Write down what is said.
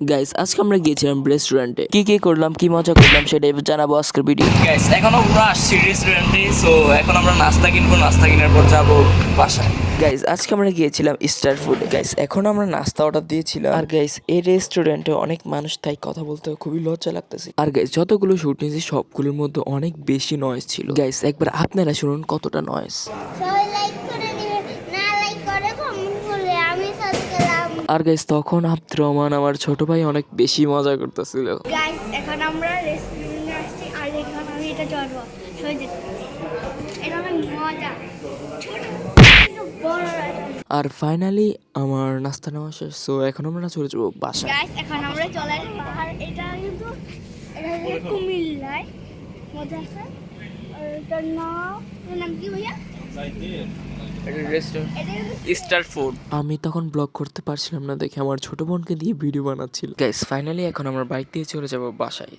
Guys আজকে আমরা গিয়েছিলাম রেস্টুরেন্টে কি কি করলাম কি মজা করলাম সেটাই জানাব আজকের ভিডিও গাইস এখনও পুরো আসছি রেস্টুরেন্টে সো এখন আমরা নাস্তা কিনবো নাস্তা কেনার পর যাব বাসায়। গাইস আজকে আমরা গিয়েছিলাম স্টার ফুডে গাইস এখন আমরা নাস্তা অর্ডার দিয়েছিলাম। আর গাইস এই রেস্টুরেন্টে অনেক মানুষ তাই কথা বলতে খুবই লজ্জা লাগতেছে। আর গাইস যতগুলো শুট নিয়েছি সবগুলোর মধ্যে অনেক বেশি নয়েজ ছিল। গাইস একবার আপনারা শুনুন কতটা নয়েজ সবাই লাইক করে দিবে না লাইক করে কমেন্ট করলে আমি সাবস্ক্রাইব আর গাইস তখন আব্দুর রহমান আমার ছোট ভাই অনেক বেশি মজা করতেছিল। গাইস এখন আমরা রেস্টুরেন্টে আসছি আর এখন আমি এটা অনেক মজা। বড় আর ফাইনালি আমার নাস্তা নেওয়া শেষ সো এখন আমরা চলে যাব বাসা এখন আমরা চলে আর এটা কিন্তু কুমিল্লায়। মজা আছে। এটার নাম নাম কি ভাইয়া? স্টার আমি তখন ব্লগ করতে পারছিলাম না দেখে আমার ছোট বোনকে দিয়ে ভিডিও বানাচ্ছিল। গাইস ফাইনালি এখন আমার বাইক দিয়ে চলে যাব বাসায়।